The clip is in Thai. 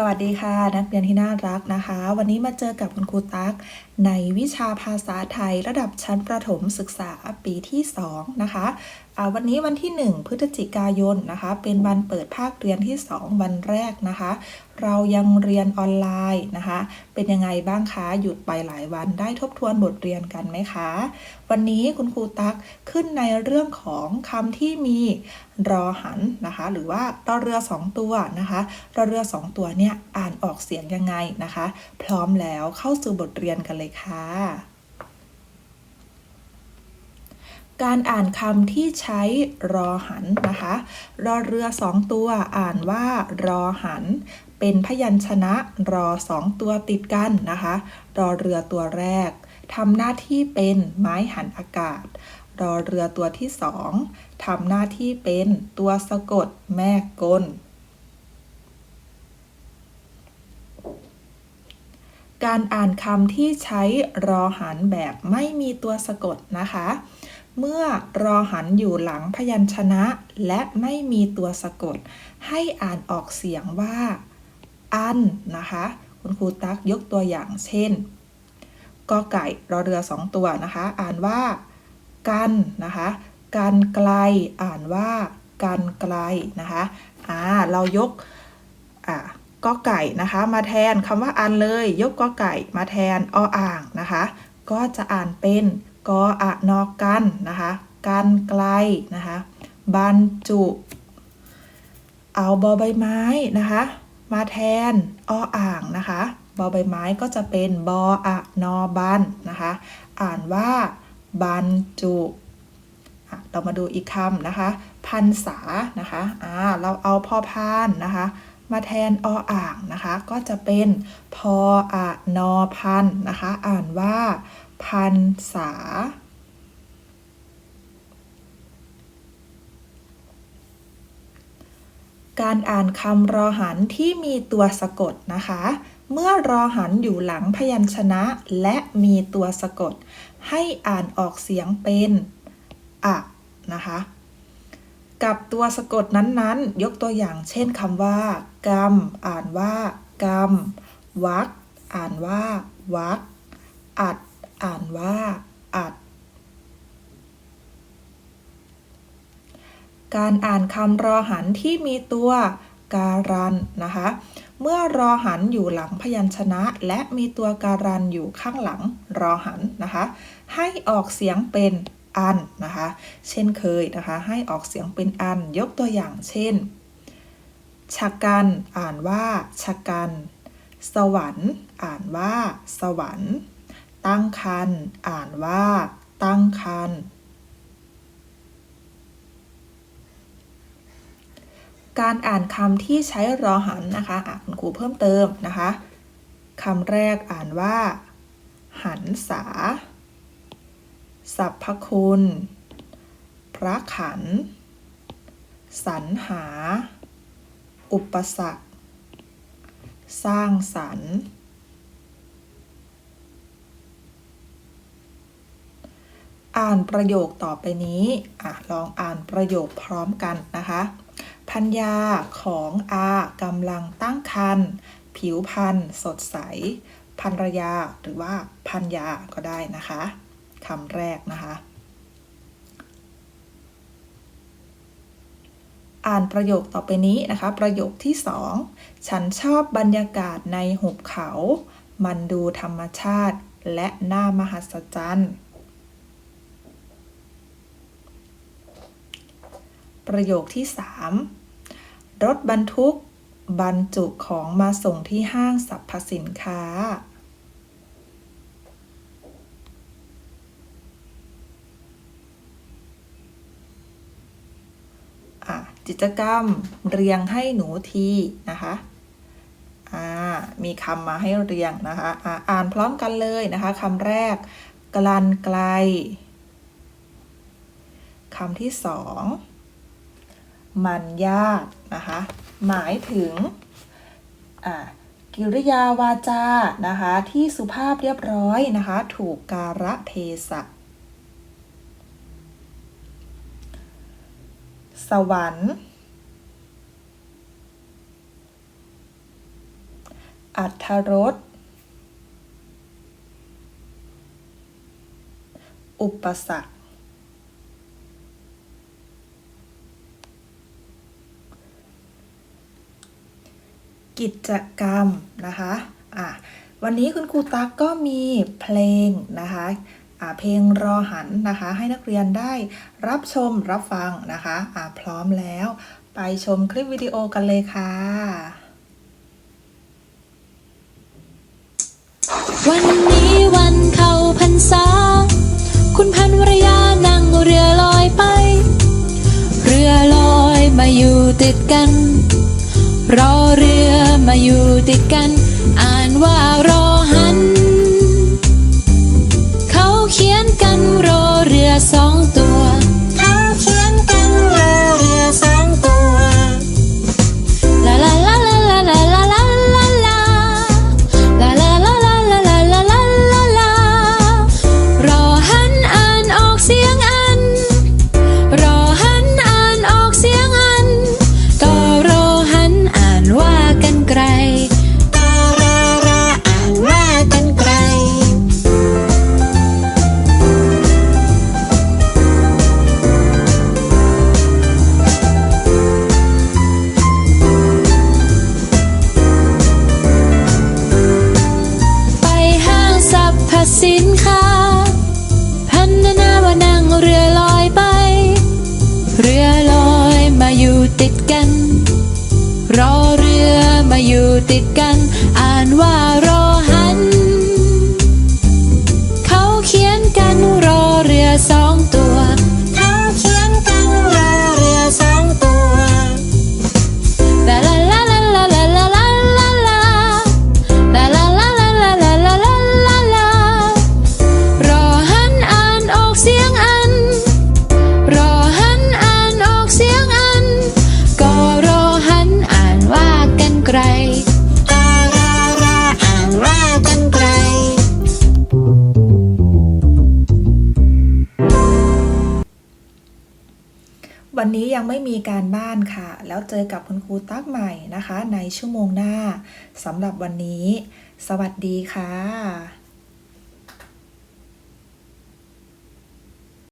สวัสดีค่ะ นักเรียนที่น่ารักนะคะ วันนี้มาเจอกับคุณครูตั๊กในวิชาภาษาไทยระดับชั้นประถมศึกษาปีที่ 2 นะคะ วันนี้วันที่ 1 พฤศจิกายนนะคะ เป็นวันเปิดภาคเรียนที่ 2 วันแรกนะคะ เรายังเรียนออนไลน์นะคะ เป็นยังไงบ้างคะ หยุดไปหลายวันได้ทบทวนบทเรียนกันไหมคะ วันนี้คุณครูตั๊กขึ้นในเรื่องของคำที่มีรอหันนะคะ หรือว่ารอเรือ 2 ตัวนะคะรอเรือ 2 ตัวเนี่ยอ่านออกเสียงยังไงนะคะ พร้อมแล้วเข้าสู่บทเรียนกันเลยค่ะ การอ่านคำที่ใช้รอหันนะคะ รอเรือสองตัวอ่านว่ารอหัน เป็นพยัญชนะรอสองตัวติดกันนะคะ รอเรือตัวแรกทำหน้าที่เป็นไม้หันอากาศ รอเรือตัวที่สองทำหน้าที่เป็นตัวสะกดแม่กลการอ่านคำที่ใช้รอหันแบบไม่มีตัวสะกดนะคะ เมื่อรอหันอยู่หลังพยัญชนะ และไม่มีตัวสะกด ให้อ่านออกเสียงว่า อันนะคะ คุณครูตักยกตัวอย่างเช่นกอไก่รอเรือสองตัวนะคะ อ่านว่า กันนะคะกันไกล อ่านว่ากันไกลนะคะอ่าเรายกอ่าก็ไก่นะคะ มาแทนคำว่าอันเลย ยกก็ไก่มาแทนออ่างนะคะ ก็จะอ่านเป็นกออะนอกันนะคะกันไกลนะคะบรรจุ เอาบอใบไม้นะคะมาแทนออ่างนะคะบอใบไม้ก็จะเป็นบออะนอบันนะคะอ่านว่าบรรจุเรามาดูอีกคำนะคะ พันษานะคะอ่าเราเอาพอพานนะคะ มาแทนออ่างนะคะ ก็จะเป็นพออะนอพันนะคะ อ่านว่า พันษา การอ่านคำรอหันที่มีตัวสะกดนะคะ เมื่อรอหันอยู่หลังพยัญชนะและมีตัวสะกด ให้อ่านออกเสียงเป็นอะนะคะ กับตัวสะกดนั้นๆ ยกตัวอย่างเช่นคำว่า กรรม อ่านว่ากรรมวักอ่านว่าวักอัด อ่านว่า อัด การอ่านคำรอหันที่มีตัวการันนะคะ เมื่อรอหันอยู่หลังพยัญชนะ และมีตัวการันอยู่ข้างหลังรอหันนะคะ ให้ออกเสียงเป็นอันนะคะ เช่นเคยนะคะ ให้ออกเสียงเป็นอัน ยกตัวอย่างเช่นชะกัน อ่านว่าชะกัน สวรรค์ อ่านว่า สวรรค์ ตั้งคัน อ่านว่า ตั้งคัน การอ่านคำที่ใช้รอหันนะคะะคุณครูเพิ่มเติมนะคะคำแรกอ่านว่า หันษาสรรพคุณ พระขัน สรรหา อุปสรรค สร้างสรรค์ อ่านประโยคต่อไปนี้อะลองอ่านประโยคพร้อมกันนะคะ พัญญาของอากำลังตั้งครรภ์ผิวพรรณสดใสภรรยาหรือว่าพัญญาก็ได้นะคะคำแรกนะคะ อ่านประโยคต่อไปนี้นะคะ ประโยคที่สองฉันชอบบรรยากาศในหุบเขา มันดูธรรมชาติและน่ามหัศจรรย์ ประโยคที่สามรถบรรทุก บรรจุของมาส่งที่ห้างสรรพสินค้า กิจกรรมเรียงให้หนูทีนะคะมีคำมาให้เรียงนะคะอะอ่านพร้อมกันเลยนะคะคำแรก กลันไกลคำที่สอง มันยากนะคะ หมายถึงกิริยาวาจานะคะที่สุภาพเรียบร้อยนะคะ ถูกการะเทศะสวรรค์ อัธรสอุปสรรค กิจกรรมนะคะอะวันนี้คุณครูตั๊กก็มีเพลงนะคะอะเพลงรอหันนะคะ ให้นักเรียนได้รับชมรับฟังนะคะอะพร้อมแล้ว ไปชมคลิปวิดีโอกันเลยค่ะ วันนี้วันเข้าพรรษา คุณพันวรยานั่งเรือลอยไป เรือลอยมาอยู่ติดกัน รอเรือ มาอยู่ติดกัน อ่านว่า ติดกัน อ่านว่า วันนี้ยังไม่มีการบ้านค่ะ แล้วเจอกับคุณครูตั๊กใหม่นะคะ ในชั่วโมงหน้าสำหรับวันนี้ สวัสดีค่ะ